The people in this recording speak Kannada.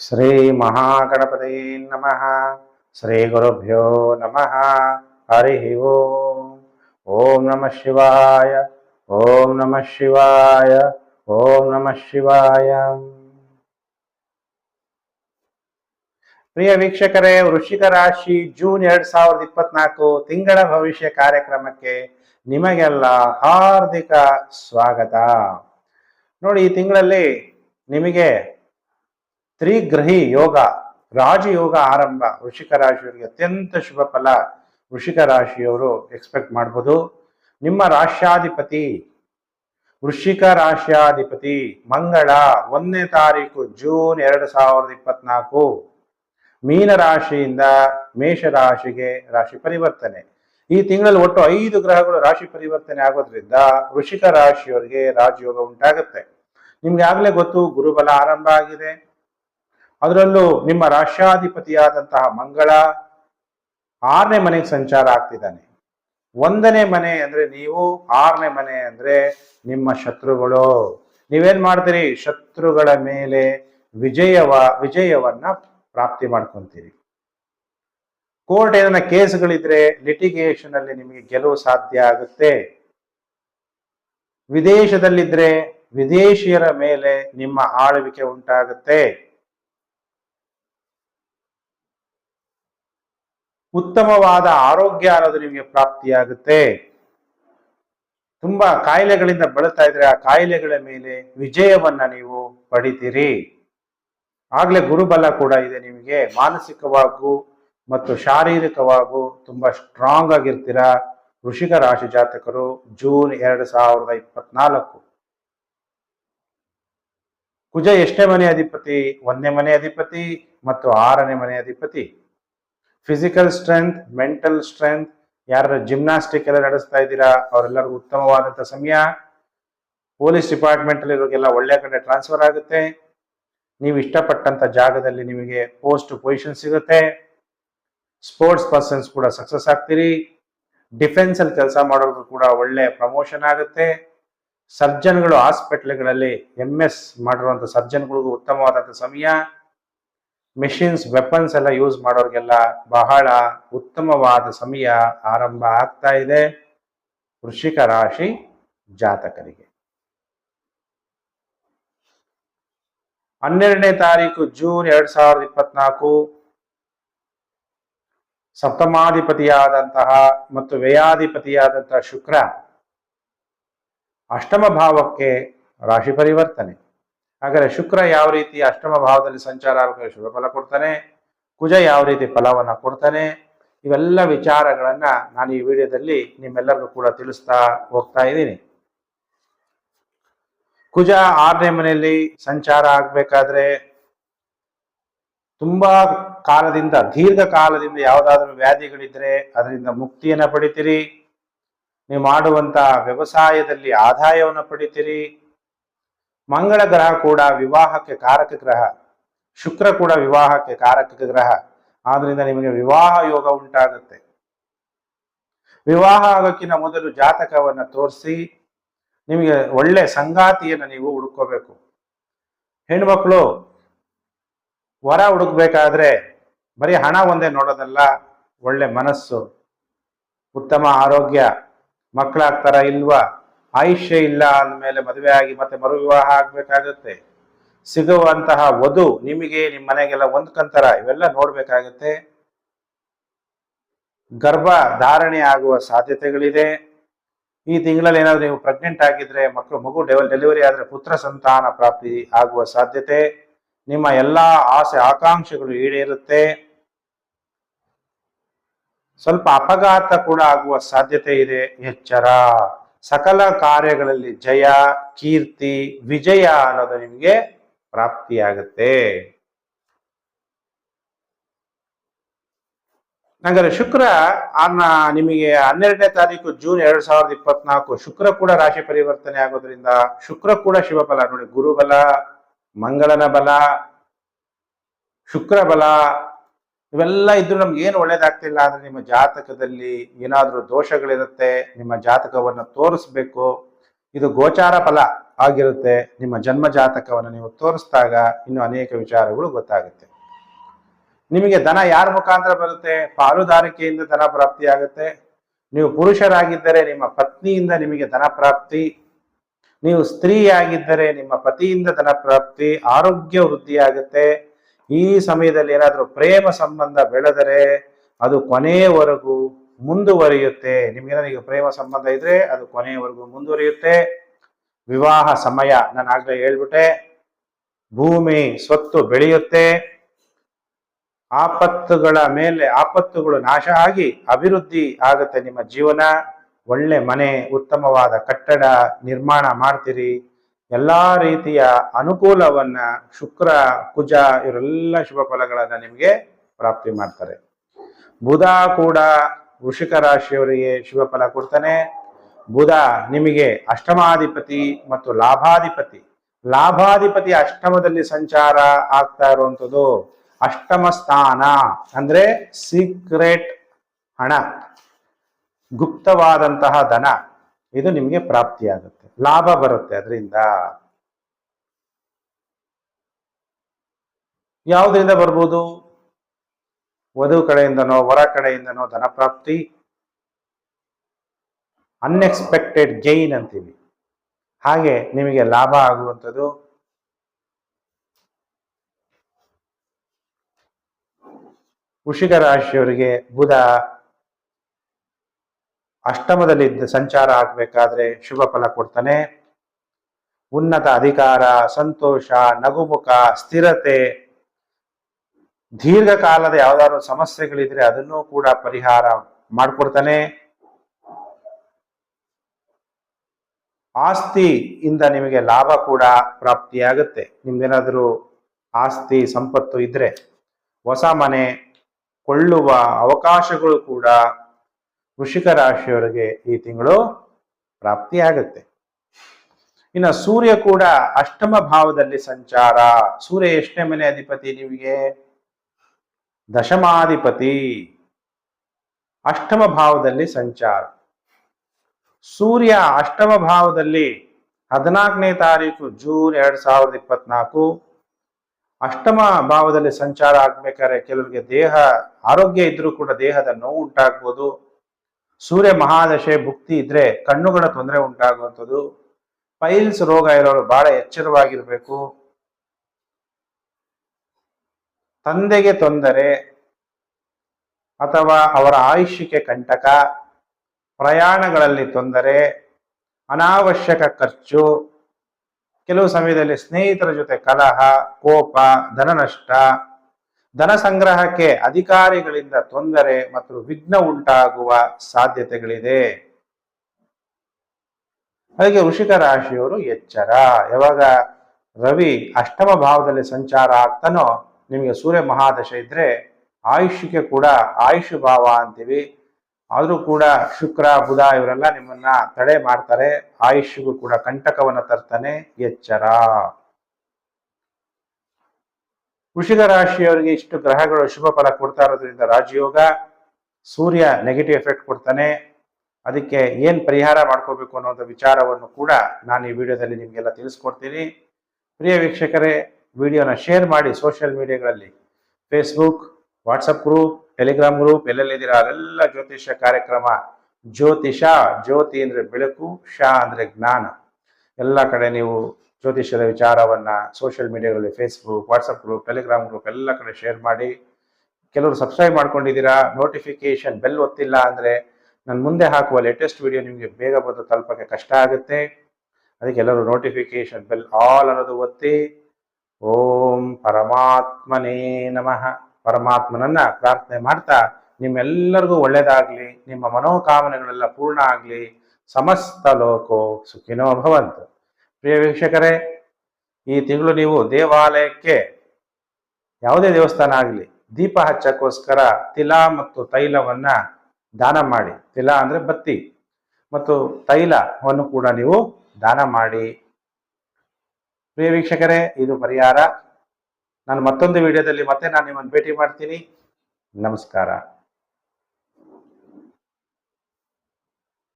ಶ್ರೀ ಮಹಾಗಣಪತಿ ನಮಃ. ಶ್ರೀ ಗುರುಭ್ಯೋ ನಮಃ. ಹರಿ ಓಂ. ಓಂ ನಮಃ ಶಿವಾಯ. ಓಂ ನಮಃ ಶಿವಾಯ. ಓಂ ನಮಃ ಶಿವಾಯ. ಪ್ರಿಯ ವೀಕ್ಷಕರೇ, ವೃಶ್ಚಿಕ ರಾಶಿ ಜೂನ್ ಎರಡ್ ಸಾವಿರದ ಇಪ್ಪತ್ನಾಲ್ಕು ತಿಂಗಳ ಭವಿಷ್ಯ ಕಾರ್ಯಕ್ರಮಕ್ಕೆ ನಿಮಗೆಲ್ಲ ಹಾರ್ದಿಕ ಸ್ವಾಗತ. ನೋಡಿ, ಈ ತಿಂಗಳಲ್ಲಿ ನಿಮಗೆ ತ್ರಿಗ್ರಹಿ ಯೋಗ, ರಾಜಯೋಗ ಆರಂಭ ವೃಷಿಕ ರಾಶಿಯವರಿಗೆ ಅತ್ಯಂತ ಶುಭ ಫಲ ವೃಷಿಕ ರಾಶಿಯವರು ಎಕ್ಸ್ಪೆಕ್ಟ್ ಮಾಡ್ಬೋದು. ನಿಮ್ಮ ರಾಶ್ಯಾಧಿಪತಿ ವೃಶ್ಚಿಕ ರಾಶ್ಯಾಧಿಪತಿ ಮಂಗಳ ಒಂದನೇ ತಾರೀಕು ಜೂನ್ ಎರಡು ಸಾವಿರದ ಇಪ್ಪತ್ನಾಲ್ಕು. ಮೀನ ರಾಶಿಯಿಂದ ಮೇಷ ರಾಶಿಗೆ ರಾಶಿ ಪರಿವರ್ತನೆ. ಈ ತಿಂಗಳಲ್ಲಿ ಒಟ್ಟು ಐದು ಗ್ರಹಗಳು ರಾಶಿ ಪರಿವರ್ತನೆ ಆಗೋದ್ರಿಂದ ವೃಷಿಕ ರಾಶಿಯವರಿಗೆ ರಾಜಯೋಗ ಉಂಟಾಗುತ್ತೆ. ನಿಮ್ಗೆ ಆಗ್ಲೇ ಗೊತ್ತು ಗುರುಬಲ ಆರಂಭ ಆಗಿದೆ. ಅದರಲ್ಲೂ ನಿಮ್ಮ ರಾಷ್ಟ್ರಾಧಿಪತಿಯಾದಂತಹ ಮಂಗಳ ಆರನೇ ಮನೆಗೆ ಸಂಚಾರ ಆಗ್ತಿದ್ದಾನೆ. ಒಂದನೇ ಮನೆ ಅಂದ್ರೆ ನೀವು, ಆರನೇ ಮನೆ ಅಂದ್ರೆ ನಿಮ್ಮ ಶತ್ರುಗಳು. ನೀವೇನ್ ಮಾಡ್ತೀರಿ? ಶತ್ರುಗಳ ಮೇಲೆ ವಿಜಯವ, ವಿಜಯವನ್ನ ಪ್ರಾಪ್ತಿ ಮಾಡ್ಕೊಂತೀರಿ. ಕೋರ್ಟ್ ಏನನ್ನ ಕೇಸ್ಗಳಿದ್ರೆ ಲಿಟಿಗೇಷನ್ ಅಲ್ಲಿ ನಿಮಗೆ ಗೆಲುವು ಸಾಧ್ಯ ಆಗುತ್ತೆ. ವಿದೇಶದಲ್ಲಿದ್ರೆ ವಿದೇಶಿಯರ ಮೇಲೆ ನಿಮ್ಮ ಆಳ್ವಿಕೆ ಉಂಟಾಗುತ್ತೆ. ಉತ್ತಮವಾದ ಆರೋಗ್ಯ ಅನ್ನೋದು ನಿಮಗೆ ಪ್ರಾಪ್ತಿಯಾಗುತ್ತೆ. ತುಂಬಾ ಕಾಯಿಲೆಗಳಿಂದ ಬಳಲ್ತಾ ಇದ್ರೆ ಆ ಕಾಯಿಲೆಗಳ ಮೇಲೆ ವಿಜಯವನ್ನ ನೀವು ಪಡಿತೀರಿ. ಆಗ್ಲೇ ಗುರುಬಲ ಕೂಡ ಇದೆ ನಿಮಗೆ. ಮಾನಸಿಕವಾಗೂ ಮತ್ತು ಶಾರೀರಿಕವಾಗೂ ತುಂಬಾ ಸ್ಟ್ರಾಂಗ್ ಆಗಿರ್ತೀರಾ. ಋಷಿಕ ರಾಶಿ ಜಾತಕರು ಜೂನ್ ಎರಡು ಸಾವಿರದ ಇಪ್ಪತ್ನಾಲ್ಕು. ಕುಜ ಎಷ್ಟನೇ ಮನೆ ಅಧಿಪತಿ ಒಂದನೇ ಮನೆ ಅಧಿಪತಿ ಮತ್ತು ಆರನೇ ಮನೆ ಅಧಿಪತಿ. ಫಿಸಿಕಲ್ ಸ್ಟ್ರೆಂತ್ ಮೆಂಟಲ್ ಸ್ಟ್ರೆಂತ್ ಯಾರ ಜಿಮ್ನಾಸ್ಟಿಕ್ ಎಲ್ಲ ನಡೆಸ್ತಾ ಇದ್ದೀರಾ, ಅವರೆಲ್ಲರಿಗೂ ಉತ್ತಮವಾದಂಥ ಸಮಯ. ಪೊಲೀಸ್ ಡಿಪಾರ್ಟ್ಮೆಂಟ್ ಅಲ್ಲಿ ಇರೋರಿಗೆಲ್ಲ ಒಳ್ಳೆ ಕಡೆ ಟ್ರಾನ್ಸ್ಫರ್ ಆಗುತ್ತೆ. ನೀವು ಇಷ್ಟಪಟ್ಟಂತ ಜಾಗದಲ್ಲಿ ನಿಮಗೆ ಪೋಸ್ಟ್ ಪೊಸಿಷನ್ ಸಿಗುತ್ತೆ. ಸ್ಪೋರ್ಟ್ಸ್ ಪರ್ಸನ್ಸ್ ಕೂಡ ಸಕ್ಸಸ್ ಆಗ್ತೀರಿ. ಡಿಫೆನ್ಸ್ ಅಲ್ಲಿ ಕೆಲಸ ಮಾಡೋರ್ಗೂ ಕೂಡ ಒಳ್ಳೆ ಪ್ರಮೋಷನ್ ಆಗುತ್ತೆ. ಸರ್ಜನ್ಗಳು ಹಾಸ್ಪಿಟ್ಲ್ಗಳಲ್ಲಿ ಎಂ ಎಸ್ ಮಾಡಿರುವಂಥ ಸರ್ಜನ್ಗಳಿಗೂ ಉತ್ತಮವಾದಂಥ ಸಮಯ. ಮೆಷಿನ್ಸ್ ವೆಪನ್ಸ್ ಎಲ್ಲ ಯೂಸ್ ಮಾಡೋರಿಗೆಲ್ಲ ಬಹಳ ಉತ್ತಮವಾದ ಸಮಯ ಆರಂಭ ಆಗ್ತಾ ಇದೆ. ವೃಶ್ಚಿಕ ರಾಶಿ ಜಾತಕರಿಗೆ. ಹನ್ನೆರಡನೇ ತಾರೀಕು ಜೂನ್ ಎರಡ್ ಸಾವಿರದ ಇಪ್ಪತ್ನಾಲ್ಕು. ಸಪ್ತಮಾಧಿಪತಿಯಾದಂತಹ ಮತ್ತು ವ್ಯಯಾಧಿಪತಿಯಾದಂತಹ ಶುಕ್ರ ಅಷ್ಟಮ ಭಾವಕ್ಕೆ ರಾಶಿ ಪರಿವರ್ತನೆ. ಹಾಗಾದ್ರೆ ಶುಕ್ರ ಯಾವ ರೀತಿ ಅಷ್ಟಮ ಭಾವದಲ್ಲಿ ಸಂಚಾರ ಆಗಬೇಕಾದ್ರೆ ಶುಭ ಫಲ ಕೊಡ್ತಾನೆ, ಕುಜ ಯಾವ ರೀತಿ ಫಲವನ್ನ ಕೊಡ್ತಾನೆ, ಇವೆಲ್ಲ ವಿಚಾರಗಳನ್ನ ನಾನು ಈ ವಿಡಿಯೋದಲ್ಲಿ ನಿಮ್ಮೆಲ್ಲರಿಗೂ ಕೂಡ ತಿಳಿಸ್ತಾ ಹೋಗ್ತಾ ಇದ್ದೀನಿ. ಕುಜ ಆರನೇ ಮನೆಯಲ್ಲಿ ಸಂಚಾರ ಆಗ್ಬೇಕಾದ್ರೆ ತುಂಬಾ ಕಾಲದಿಂದ, ದೀರ್ಘ ಕಾಲದಿಂದ ಯಾವುದಾದ್ರೂ ವ್ಯಾಧಿಗಳಿದ್ರೆ ಅದರಿಂದ ಮುಕ್ತಿಯನ್ನ ಪಡಿತೀರಿ, ನೀವು ಮಾಡುವಂತ ವ್ಯವಸಾಯದಲ್ಲಿ ಆದಾಯವನ್ನು ಪಡಿತೀರಿ ಮಂಗಳ ಗ್ರಹ ಕೂಡ ವಿವಾಹಕ್ಕೆ ಕಾರಕ ಗ್ರಹ, ಶುಕ್ರ ಕೂಡ ವಿವಾಹಕ್ಕೆ ಕಾರಕ ಗ್ರಹ. ಆದ್ರಿಂದ ನಿಮಗೆ ವಿವಾಹ ಯೋಗ ಉಂಟಾಗುತ್ತೆ. ವಿವಾಹ ಆಗೋಕ್ಕಿಂತ ಮೊದಲು ಜಾತಕವನ್ನ ತೋರಿಸಿ, ನಿಮಗೆ ಒಳ್ಳೆ ಸಂಗಾತಿಯನ್ನು ನೀವು ಹುಡುಕೋಬೇಕು ಹೆಣ್ಮಕ್ಳು, ವರ ಹುಡುಕ್ಬೇಕಾದ್ರೆ ಬರೀ ಹಣ ಒಂದೇ ನೋಡೋದಲ್ಲ, ಒಳ್ಳೆ ಮನಸ್ಸು, ಉತ್ತಮ ಆರೋಗ್ಯ ಮಕ್ಕಳಾಗ್ತಾರ ಇಲ್ವಾ? ಆಯುಷ್ಯ ಇಲ್ಲ ಅಂದಮೇಲೆ ಮದುವೆ ಆಗಿ ಮತ್ತೆ ಮರು ವಿವಾಹ ಆಗ್ಬೇಕಾಗುತ್ತೆ. ಸಿಗುವಂತಹ ವಧು ನಿಮಗೆ ನಿಮ್ಮ ಮನೆಗೆಲ್ಲ ಹೊಂದ್ಕಂತಾರ ಇವೆಲ್ಲ ನೋಡ್ಬೇಕಾಗತ್ತೆ. ಗರ್ಭ ಧಾರಣೆ ಆಗುವ ಸಾಧ್ಯತೆಗಳಿದೆ. ಈ ತಿಂಗಳಲ್ಲಿ ಏನಾದ್ರು ನೀವು ಪ್ರೆಗ್ನೆಂಟ್ ಆಗಿದ್ರೆ ಮಕ್ಕಳು ಮಗು ಡೆವಲ್ ಡೆಲಿವರಿ ಆದರೆ ಪುತ್ರ ಸಂತಾನ ಪ್ರಾಪ್ತಿ ಆಗುವ ಸಾಧ್ಯತೆ. ನಿಮ್ಮ ಎಲ್ಲ ಆಸೆ, ಆಕಾಂಕ್ಷೆಗಳು ಈಡೇರುತ್ತೆ. ಸ್ವಲ್ಪ ಅಪಘಾತ ಕೂಡ ಆಗುವ ಸಾಧ್ಯತೆ ಇದೆ. ಎಚ್ಚರ. ಸಕಲ ಕಾರ್ಯಗಳಲ್ಲಿ ಜಯ, ಕೀರ್ತಿ, ವಿಜಯ ಅನ್ನೋದು ನಿಮಗೆ ಪ್ರಾಪ್ತಿಯಾಗುತ್ತೆ. ಹಾಗಾದ್ರೆ ಶುಕ್ರ, ಅನ್ನ ನಿಮಗೆ ಹನ್ನೆರಡನೇ ತಾರೀಕು ಜೂನ್ ಎರಡ್ ಸಾವಿರದ ಇಪ್ಪತ್ನಾಲ್ಕು ಶುಕ್ರ ಕೂಡ ರಾಶಿ ಪರಿವರ್ತನೆ ಆಗೋದ್ರಿಂದ ಶುಕ್ರ ಕೂಡ ಶಿವಬಲ ನೋಡಿ ಗುರುಬಲ ಮಂಗಳನ ಬಲ, ಶುಕ್ರ ಬಲ ಇವೆಲ್ಲ ಇದ್ರು ನಮ್ಗೆ ಏನು ಒಳ್ಳೇದಾಗ್ತಿಲ್ಲ ಅಂದ್ರೆ ನಿಮ್ಮ ಜಾತಕದಲ್ಲಿ ಏನಾದ್ರೂ ದೋಷಗಳಿರುತ್ತೆ, ನಿಮ್ಮ ಜಾತಕವನ್ನು ತೋರಿಸ್ಬೇಕು. ಇದು ಗೋಚಾರ ಫಲ ಆಗಿರುತ್ತೆ. ನಿಮ್ಮ ಜನ್ಮ ಜಾತಕವನ್ನು ನೀವು ತೋರಿಸಿದಾಗ ಇನ್ನು ಅನೇಕ ವಿಚಾರಗಳು ಗೊತ್ತಾಗುತ್ತೆ. ನಿಮಗೆ ಧನ ಯಾರ ಮುಖಾಂತರ ಬರುತ್ತೆ? ಪಾಲುದಾರಿಕೆಯಿಂದ ಧನ ಪ್ರಾಪ್ತಿ ಆಗುತ್ತೆ. ನೀವು ಪುರುಷರಾಗಿದ್ದರೆ ನಿಮ್ಮ ಪತ್ನಿಯಿಂದ ನಿಮಗೆ ಧನ ಪ್ರಾಪ್ತಿ. ನೀವು ಸ್ತ್ರೀಯಾಗಿದ್ದರೆ ನಿಮ್ಮ ಪತಿಯಿಂದ ಧನ ಪ್ರಾಪ್ತಿ. ಆರೋಗ್ಯ ವೃದ್ಧಿಯಾಗುತ್ತೆ. ಈ ಸಮಯದಲ್ಲಿ ಏನಾದರೂ ಪ್ರೇಮ ಸಂಬಂಧ ಬೆಳೆದರೆ ಅದು ಕೊನೆಯವರೆಗೂ ಮುಂದುವರಿಯುತ್ತೆ. ನಿಮ್ಗೇನಾದ್ರು ಪ್ರೇಮ ಸಂಬಂಧ ಇದ್ರೆ ಅದು ಕೊನೆಯವರೆಗೂ ಮುಂದುವರಿಯುತ್ತೆ. ವಿವಾಹ ಸಮಯ, ನಾನು ಆಗ್ಲೇ ಹೇಳ್ಬಿಟ್ಟೆ. ಭೂಮಿ ಸ್ವತ್ತು ಬೆಳೆಯುತ್ತೆ. ಆಪತ್ತುಗಳ ಮೇಲೆ ಆಪತ್ತುಗಳು ನಾಶ ಆಗಿ ಅಭಿವೃದ್ಧಿ ಆಗುತ್ತೆ ನಿಮ್ಮ ಜೀವನ. ಒಳ್ಳೆ ಮನೆ, ಉತ್ತಮವಾದ ಕಟ್ಟಡ ನಿರ್ಮಾಣ ಮಾಡ್ತೀರಿ. ಎಲ್ಲಾ ರೀತಿಯ ಅನುಕೂಲವನ್ನ ಶುಕ್ರ, ಕುಜ ಇವರೆಲ್ಲ ಶುಭ ಫಲಗಳನ್ನ ನಿಮಗೆ ಪ್ರಾಪ್ತಿ ಮಾಡ್ತಾರೆ. ಬುಧ ಕೂಡ ವೃಷಿಕ ರಾಶಿಯವರಿಗೆ ಶುಭ ಫಲ ಕೊಡ್ತಾನೆ. ಬುಧ ನಿಮಗೆ ಅಷ್ಟಮಾಧಿಪತಿ ಮತ್ತು ಲಾಭಾಧಿಪತಿ. ಲಾಭಾಧಿಪತಿ ಅಷ್ಟಮದಲ್ಲಿ ಸಂಚಾರ ಆಗ್ತಾ ಇರುವಂಥದ್ದು ಅಷ್ಟಮ ಸ್ಥಾನ ಅಂದ್ರೆ ಸೀಕ್ರೆಟ್ ಹಣ. ಗುಪ್ತವಾದಂತಹ ಧನ. ಇದು ನಿಮಗೆ ಪ್ರಾಪ್ತಿಯಾಗುತ್ತೆ. ಲಾಭ ಬರುತ್ತೆ ಅದರಿಂದ. ಯಾವುದರಿಂದ ಬರ್ಬೋದು? ವಧು ಕಡೆಯಿಂದನೋ, ವರ ಕಡೆಯಿಂದನೋ ಧನ ಪ್ರಾಪ್ತಿ? ಅನ್ಎಕ್ಸ್ಪೆಕ್ಟೆಡ್ ಗೈನ್ ಅಂತೀವಿ. ಹಾಗೆ ನಿಮಗೆ ಲಾಭ ಆಗುವಂಥದ್ದು? ವೃಷಿಕ ರಾಶಿಯವರಿಗೆ ಬುಧ ಅಷ್ಟಮದಲ್ಲಿ ಸಂಚಾರ ಆಗ್ಬೇಕಾದ್ರೆ ಶುಭ ಫಲ ಕೊಡ್ತಾನೆ. ಉನ್ನತ ಅಧಿಕಾರ, ಸಂತೋಷ, ನಗುಮುಖ, ಸ್ಥಿರತೆ, ದೀರ್ಘಕಾಲದ ಯಾವ್ದಾದ್ರು ಸಮಸ್ಯೆಗಳಿದ್ರೆ ಅದನ್ನು ಕೂಡ ಪರಿಹಾರ ಮಾಡ್ಕೊಡ್ತಾನೆ. ಆಸ್ತಿಯಿಂದ ನಿಮಗೆ ಲಾಭ ಕೂಡ ಪ್ರಾಪ್ತಿಯಾಗುತ್ತೆ. ನಿಮ್ದೇನಾದರೂ ಆಸ್ತಿ ಸಂಪತ್ತು ಇದ್ರೆ ಹೊಸ ಮನೆ ಕೊಳ್ಳುವ ಅವಕಾಶಗಳು ಕೂಡ ವೃಷಿಕ ರಾಶಿಯವರಿಗೆ ಈ ತಿಂಗಳು ಪ್ರಾಪ್ತಿಯಾಗುತ್ತೆ. ಇನ್ನ ಸೂರ್ಯ ಕೂಡ ಅಷ್ಟಮ ಭಾವದಲ್ಲಿ ಸಂಚಾರ. ಸೂರ್ಯ ಎಷ್ಟನೇ ಮನೆ ಅಧಿಪತಿ ನಿಮಗೆ? ದಶಮಾಧಿಪತಿ. ಅಷ್ಟಮ ಭಾವದಲ್ಲಿ ಸಂಚಾರ. ಸೂರ್ಯ ಅಷ್ಟಮ ಭಾವದಲ್ಲಿ ಹದಿನಾಲ್ಕನೇ ತಾರೀಕು ಜೂನ್ ಎರಡ್ ಸಾವಿರದ ಇಪ್ಪತ್ನಾಲ್ಕು. ಅಷ್ಟಮ ಭಾವದಲ್ಲಿ ಸಂಚಾರ ಆಗ್ಬೇಕಾದ್ರೆ ಕೆಲವರಿಗೆ ದೇಹ, ಆರೋಗ್ಯ ಇದ್ರೂ ಕೂಡ ದೇಹದ ನೋವು ಉಂಟಾಗ್ಬೋದು. ಸೂರ್ಯ ಮಹಾದಶೆ ಭುಕ್ತಿ ಇದ್ರೆ ಕಣ್ಣುಗಳ ತೊಂದರೆ ಉಂಟಾಗುವಂಥದ್ದು. ಪೈಲ್ಸ್ ರೋಗ ಇರೋರು ಬಹಳ ಎಚ್ಚರವಾಗಿರ್ಬೇಕು. ತಂದೆಗೆ ತೊಂದರೆ ಅಥವಾ ಅವರ ಆಯುಷ್ಯಕ್ಕೆ ಕಂಟಕ, ಪ್ರಯಾಣಗಳಲ್ಲಿ ತೊಂದರೆ, ಅನಾವಶ್ಯಕ ಖರ್ಚು, ಕೆಲವು ಸಮಯದಲ್ಲಿ ಸ್ನೇಹಿತರ ಜೊತೆ ಕಲಹ, ಕೋಪ, ಧನನಷ್ಟ ಧನ ಸಂಗ್ರಹಕ್ಕೆ ಅಧಿಕಾರಿಗಳಿಂದ ತೊಂದರೆ ಮತ್ತು ವಿಘ್ನ ಉಂಟಾಗುವ ಸಾಧ್ಯತೆಗಳಿದೆ. ಹಾಗೆ ವೃಷಿಕ ರಾಶಿಯವರು ಎಚ್ಚರ. ಯಾವಾಗ ರವಿ ಅಷ್ಟಮ ಭಾವದಲ್ಲಿ ಸಂಚಾರ ಆಗ್ತಾನೋ, ನಿಮಗೆ ಸೂರ್ಯ ಮಹಾದಶ ಇದ್ರೆ ಆಯುಷ್ಯಕ್ಕೆ ಕೂಡ ಆಯುಷ್ ಭಾವ ಅಂತೀವಿ. ಆದರೂ ಕೂಡ ಶುಕ್ರ, ಬುಧ ಇವರೆಲ್ಲ ನಿಮ್ಮನ್ನ ತಡೆ ಮಾಡ್ತಾರೆ. ಆಯುಷ್ಯಗೂ ಕೂಡ ಕಂಟಕವನ್ನ ತರ್ತಾನೆ. ಎಚ್ಚರ. ವೃಷಿಕ ರಾಶಿಯವರಿಗೆ ಇಷ್ಟು ಗ್ರಹಗಳು ಶುಭ ಫಲ ಕೊಡ್ತಾ ಇರೋದ್ರಿಂದ ರಾಜಯೋಗ, ಸೂರ್ಯ ನೆಗೆಟಿವ್ ಎಫೆಕ್ಟ್ ಕೊಡ್ತಾನೆ. ಅದಕ್ಕೆ ಏನು ಪರಿಹಾರ ಮಾಡ್ಕೋಬೇಕು ಅನ್ನೋದು ವಿಚಾರವನ್ನು ಕೂಡ ನಾನು ಈ ವಿಡಿಯೋದಲ್ಲಿ ನಿಮಗೆಲ್ಲ ತಿಳಿಸ್ಕೊಡ್ತೀನಿ. ಪ್ರಿಯ ವೀಕ್ಷಕರೇ, ವಿಡಿಯೋನ ಶೇರ್ ಮಾಡಿ social ಮೀಡಿಯಾಗಳಲ್ಲಿ Facebook WhatsApp group Telegram group ಎಲ್ಲೆಲ್ಲಿದ್ದೀರಾ ಅಲ್ಲೆಲ್ಲ ಜ್ಯೋತಿಷ್ಯ ಕಾರ್ಯಕ್ರಮ. ಜ್ಯೋತಿಷ, ಜ್ಯೋತಿ ಅಂದ್ರೆ ಬೆಳಕು ಶಾ ಅಂದ್ರೆ ಜ್ಞಾನ. ಎಲ್ಲ ಕಡೆ ನೀವು ಜ್ಯೋತಿಷ್ಯದ ವಿಚಾರವನ್ನ social ಮೀಡಿಯಾಗಳಲ್ಲಿ Facebook WhatsApp group Telegram group ಎಲ್ಲ ಕಡೆ ಶೇರ್ ಮಾಡಿ. ಕೆಲವರು ಸಬ್ಸ್ಕ್ರೈಬ್ ಮಾಡ್ಕೊಂಡಿದ್ದೀರಾ? ನೋಟಿಫಿಕೇಶನ್ ಬೆಲ್ ಒತ್ತಿಲ್ಲ ಅಂದ್ರೆ ನಾನು ಮುಂದೆ ಹಾಕುವ ಲೇಟೆಸ್ಟ್ ವಿಡಿಯೋ ನಿಮಗೆ ಬೇಗ ಬಂದು ತಲುಪಕ್ಕೆ ಕಷ್ಟ ಆಗುತ್ತೆ. ಅದಕ್ಕೆ ಎಲ್ಲರೂ ನೋಟಿಫಿಕೇಶನ್ ಬೆಲ್ ಆಲ್ ಅನ್ನೋದು ಒತ್ತಿ. ಓಂ ಪರಮಾತ್ಮನೇ ನಮಃ. ಪರಮಾತ್ಮನನ್ನ ಪ್ರಾರ್ಥನೆ ಮಾಡ್ತಾ ನಿಮ್ಮೆಲ್ಲರಿಗೂ ಒಳ್ಳೇದಾಗ್ಲಿ, ನಿಮ್ಮ ಮನೋಕಾಮನೆಗಳೆಲ್ಲ ಪೂರ್ಣ ಆಗಲಿ, ಸಮಸ್ತ ಲೋಕೋ ಸುಖಿನೋ ಭವಂತು. ಪ್ರಿಯ ವೀಕ್ಷಕರೇ, ಈ ತಿಂಗಳು ನೀವು ದೇವಾಲಯಕ್ಕೆ ಯಾವುದೇ ದೇವಸ್ಥಾನ ಆಗಲಿ, ದೀಪ ಹಚ್ಚಕ್ಕೋಸ್ಕರ ತಿಲ ಮತ್ತು ತೈಲವನ್ನ ದಾನ ಮಾಡಿ. ತಿಲ ಅಂದ್ರೆ ಬತ್ತಿ. ಮತ್ತು ತೈಲವನ್ನು ಕೂಡ ನೀವು ದಾನ ಮಾಡಿ. ಪ್ರಿಯ ವೀಕ್ಷಕರೇ, ಇದು ಪರಿಹಾರ. ನಾನು ಮತ್ತೊಂದು ವಿಡಿಯೋದಲ್ಲಿ ಮತ್ತೆ ನಾನು ನಿಮ್ಮನ್ನು ಭೇಟಿ ಮಾಡ್ತೀನಿ. ನಮಸ್ಕಾರ.